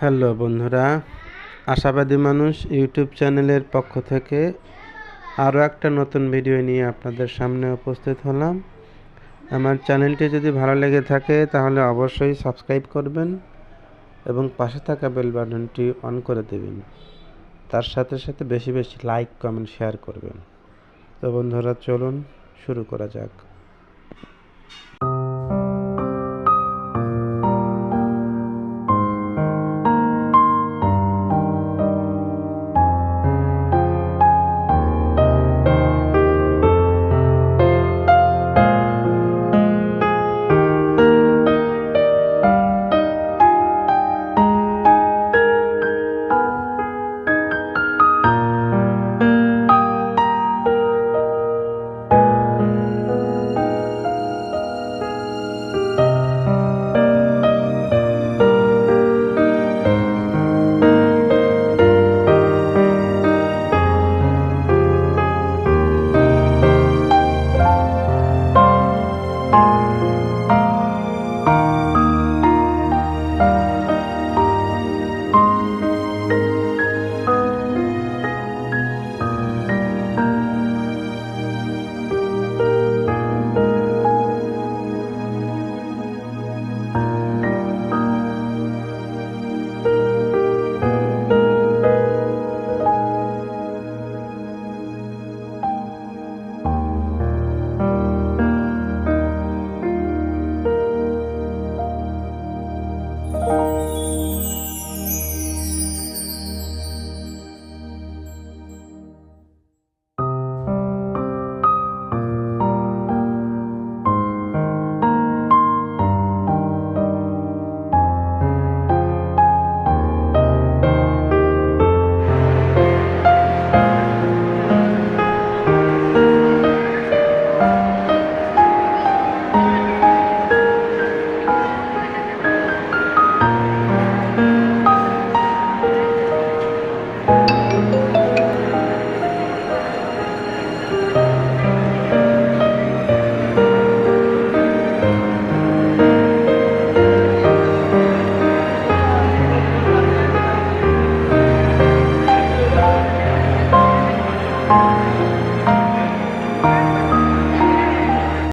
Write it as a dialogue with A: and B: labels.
A: Hello বন্ধুরা, আশাবাদী মানুষ ইউটিউব চ্যানেলের পক্ষ থেকে আরও একটা নতুন ভিডিও নিয়ে আপনাদের সামনে উপস্থিত হলাম। আমার চ্যানেলটি যদি ভালো লেগে থাকে তাহলে অবশ্যই সাবস্ক্রাইব করবেন এবং পাশে থাকা বেল বাটনটি অন করে দেবেন। তার সাথে সাথে বেশি বেশি লাইক, কমেন্ট, শেয়ার করবেন। তো বন্ধুরা, চলুন শুরু করা যাক।